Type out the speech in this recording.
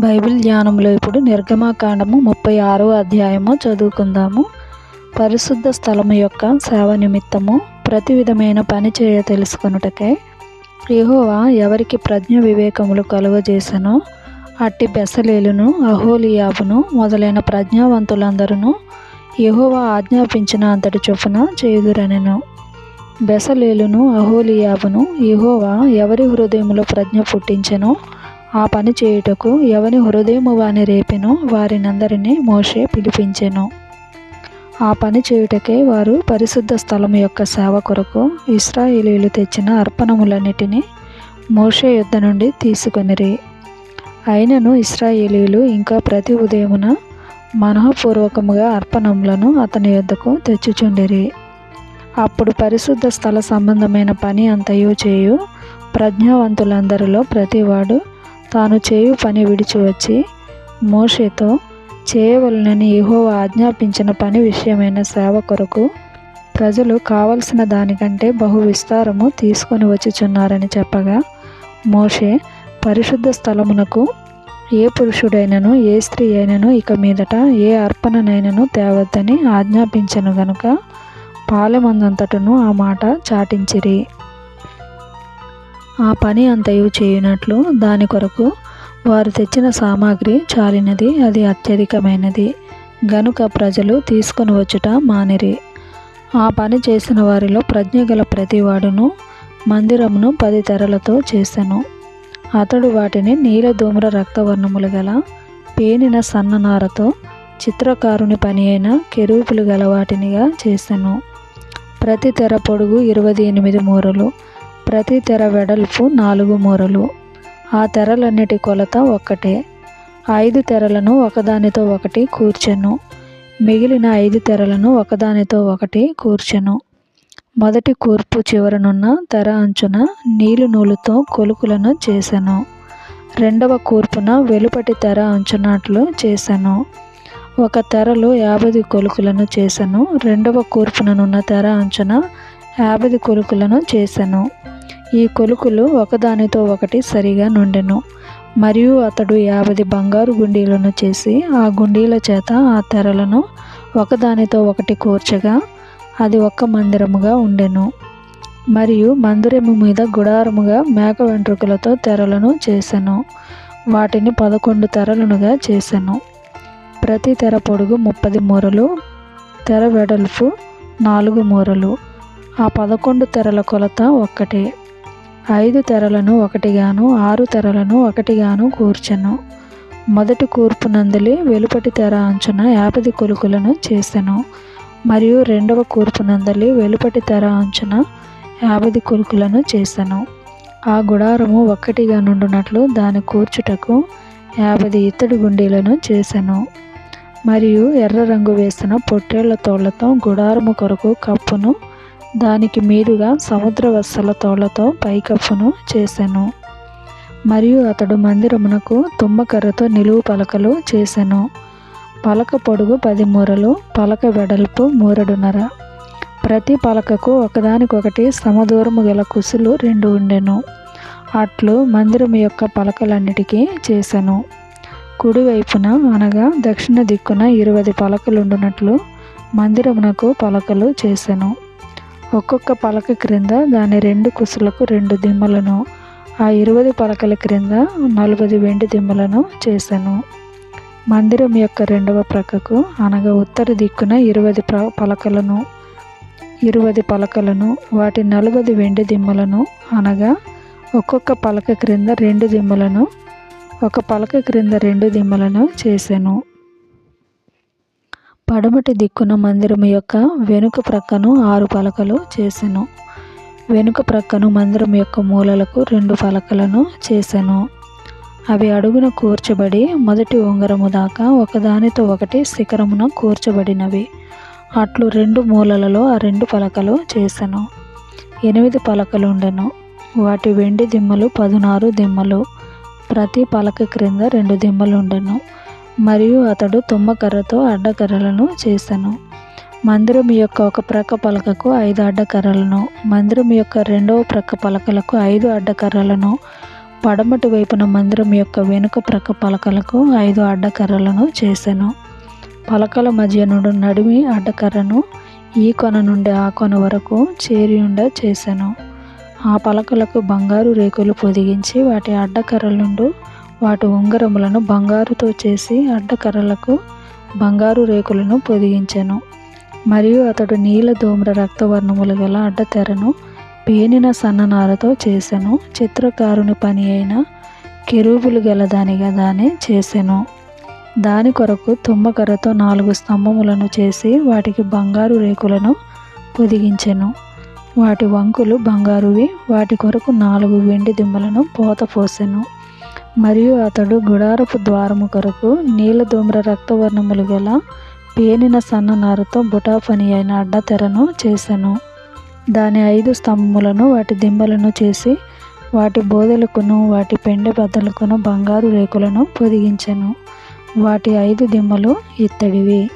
Bible ధ్యానంలో ఇప్పుడు నిర్గమాకాండము ముప్పై ఆరో అధ్యాయము చదువుకుందాము. పరిశుద్ధ స్థలము యొక్క సేవ నిమిత్తము ప్రతి విధమైన పని చేయ తెలుసుకొనుటకై యహోవా ఎవరికి ప్రజ్ఞ వివేకములు కలుగజేసనో అట్టి బెసలేలును అహోలియాబును మొదలైన ప్రజ్ఞావంతులందరూ యహోవా ఆజ్ఞాపించిన అంతటి చొప్పున చేయుదురనెను. బెసలేలును అహోలియాబును యహోవా ఎవరి హృదయములో ప్రజ్ఞ పుట్టించెనో ఆ పని చేయుటకు ఎవని హృదయము వాని రేపెనో వారినందరినీ మోషే పిలిపించెను. ఆ పని చేయుటకే వారు పరిశుద్ధ స్థలం యొక్క సేవ కొరకు ఇస్రాయేలీలు తెచ్చిన అర్పణములన్నిటినీ మోషే యుద్ధ నుండి తీసుకొనిరి. అయినను ఇస్రాయేలీలు ఇంకా ప్రతి ఉదయమున మనఃపూర్వకముగా అర్పణములను అతని యొద్దకు తెచ్చుచుండిరి. అప్పుడు పరిశుద్ధ స్థల సంబంధమైన పని అంతయు చేయు ప్రజ్ఞావంతులందరిలో ప్రతివాడు తాను చేయు పని విడిచి వచ్చి మోషేతో చేయవలనని యెహోవా ఆజ్ఞాపించిన పని విషయమైన సేవ కొరకు ప్రజలు కావలసిన దానికంటే బహు విస్తారము తీసుకొని వచ్చుచున్నారని చెప్పగా మోషే పరిశుద్ధ స్థలమునకు ఏ పురుషుడైనను ఏ స్త్రీ అయినను ఇక మీదట ఏ అర్పణనైనను తేవద్దని ఆజ్ఞాపించను గనుక పాలెమందంతటను ఆ మాట చాటించిరి. ఆ పని అంతయు చేయునట్లు దాని కొరకు వారు తెచ్చిన సామాగ్రి చాలినది అది అత్యధికమైనది. గనుక ప్రజలు తీసుకొని వచ్చుట మానిరి. ఆ పని చేసిన వారిలో ప్రజ్ఞ గల ప్రతివాడును మందిరమును పది తెరలతో చేసెను. అతడు వాటిని నీల ధూమ్ర రక్తవర్ణములు గల పేనిన సన్ననారతో చిత్రకారుని పని అయిన కెరూపులు గల వాటినిగా చేసెను. ప్రతి తెర పొడుగు ఇరవై ఎనిమిది మూరలు ప్రతి తెర వెడల్పు నాలుగు మూరలు. ఆ తెరలన్నిటి కొలత ఒక్కటే. ఐదు తెరలను ఒకదానితో ఒకటి కూర్చెను. మిగిలిన ఐదు తెరలను ఒకదానితో ఒకటి కూర్చెను. మొదటి కూర్పు చివరనున్న తెర అంచున నీలు నూలుతో కొలుకులను చేశాను రెండవ కూర్పున వెలుపటి తెర అంచునట్లు చేశాను ఒక తెరలో యాభై కొలుకులను చేశాను రెండవ కూర్పుననున్న తెర అంచున యాభై కొలుకులను చేశాను ఈ కొలుకులు ఒకదానితో ఒకటి సరిగా నుండెను. మరియు అతడు యాభై బంగారు గుండీలను చేసి ఆ గుండీల చేత ఆ తెరలను ఒకదానితో ఒకటి కూర్చగా అది ఒక్క మందిరముగా ఉండెను. మరియు మందిరము మీద గుడారముగా మేక వెంట్రుకలతో తెరలను చేశాను వాటిని పదకొండు తెరలనుగా చేశాను ప్రతి తెర పొడుగు ముప్పది మూరలు తెర వెడల్పు నాలుగు మూరలు ఆ పదకొండు తెరల కొలత ఒక్కటే. ఐదు తెరలను ఒకటిగాను ఆరు తెరలను ఒకటిగాను కూర్చెను. మొదటి కూర్పు నందలి వెలుపటి తెర అంచున యాపది కొలుకులను చేసెను. మరియు రెండవ కూర్పు నందలి వెలుపటి తెర అంచున యాభై కొలుకులను చేశాను ఆ గుడారము ఒక్కటిగా నుండునట్లు దాని కూర్చుటకు యాభై ఇత్తడి గుండీలను చేశాను మరియు ఎర్ర రంగు వేసిన పొట్టేళ్ళ తోళ్ళతో గుడారము కొరకు కప్పును దానికి మీదుగా సముద్ర వత్సల తోళ్ళతో పైకప్పును చేసెను. మరియు అతడు మందిరమునకు తుమ్మకర్రతో నిలువు పలకలు చేసెను. పలక పొడుగు పది మూరలు పలక వెడల్పు మూరడున్నర. ప్రతి పలకకు ఒకదానికొకటి సమదూరము గల కుసులు రెండు ఉండెను. అట్లు మందిరం యొక్క పలకలన్నిటికీ చేశాను కుడివైపున అనగా దక్షిణ దిక్కున ఇరవై పలకలుండునట్లు మందిరమునకు పలకలు చేశాను ఒక్కొక్క పలక క్రింద దాని రెండు కుసులకు రెండు దిమ్మలను ఆ ఇరవై పలకల క్రింద నలభై వెండి దిమ్మలను చేశాను మందిరం యొక్క రెండవ ప్రక్కకు అనగా ఉత్తర దిక్కున ఇరవై పలకలను ఇరవై పలకలను వాటి నలభై వెండి దిమ్మలను అనగా ఒక్కొక్క పలక క్రింద రెండు దిమ్మలను ఒక పలక క్రింద రెండు దిమ్మలను చేశాను పడమటి దిక్కున మందిరము యొక్క వెనుక ప్రక్కను ఆరు పలకలు చేసెను. వెనుక ప్రక్కను మందిరం యొక్క మూలలకు రెండు పలకలను చేసెను. అవి అడుగున కూర్చబడి మొదటి ఉంగరము దాకా ఒకదానితో ఒకటి శిఖరమున కూర్చబడినవి. అట్లు రెండు మూలలలో ఆ రెండు పలకలు చేసెను. ఎనిమిది పలకలు ఉండెను వాటి వెండి దిమ్మలు పదునారు దిమ్మలు. ప్రతి పలక క్రింద రెండు దిమ్మలు ఉండెను మరియు అతడు తుమ్మకర్రతో అడ్డకర్రలను చేశాను మందిరం యొక్క ఒక ప్రక్క పలకకు ఐదు అడ్డకర్రలను మందిరం యొక్క రెండవ ప్రక్క పలకలకు ఐదు అడ్డకర్రలను పడమటి వైపున మందిరం యొక్క వెనుక ప్రక్క పలకలకు ఐదు అడ్డకర్రలను చేశాను పలకల మధ్య నుండి నడిమి అడ్డకర్రను ఈ కొన నుండి ఆ కొన వరకు చేరియుండ చేశాను ఆ పలకలకు బంగారు రేకులు పొదిగించి వాటి అడ్డకర్రల నుండి వాటి ఉంగరములను బంగారుతో చేసి అడ్డకర్రలకు బంగారు రేకులను పొదిగించెను. మరియు అతడు నీల ధూమ్ర రక్తవర్ణములు గల అడ్డతెరను పేనిన సన్ననారతో చేసెను. చిత్రకారుని పని అయిన కెరూబులు గల దానిగా దాన్ని చేసెను. దాని కొరకు తుమ్మకర్రతో నాలుగు స్తంభములను చేసి వాటికి బంగారు రేకులను పొదిగించెను. వాటి వంకులు బంగారువి వాటి కొరకు నాలుగు వెండి దిమ్మలను పోత పోసెను. మరియు అతడు గుడారపు ద్వారము కొరకు నీలధూమ్ర రక్తవర్ణములు గల పేనిన సన్ననారుతో బుటా పని అయిన అడ్డతెరను చేసెను. దాని ఐదు స్తంభములను వాటి దిమ్మలను చేసి వాటి బోధలకును వాటి పెండె బద్దలకును బంగారు రేకులను పొదిగించెను. వాటి ఐదు దిమ్మలు ఇత్తడివి.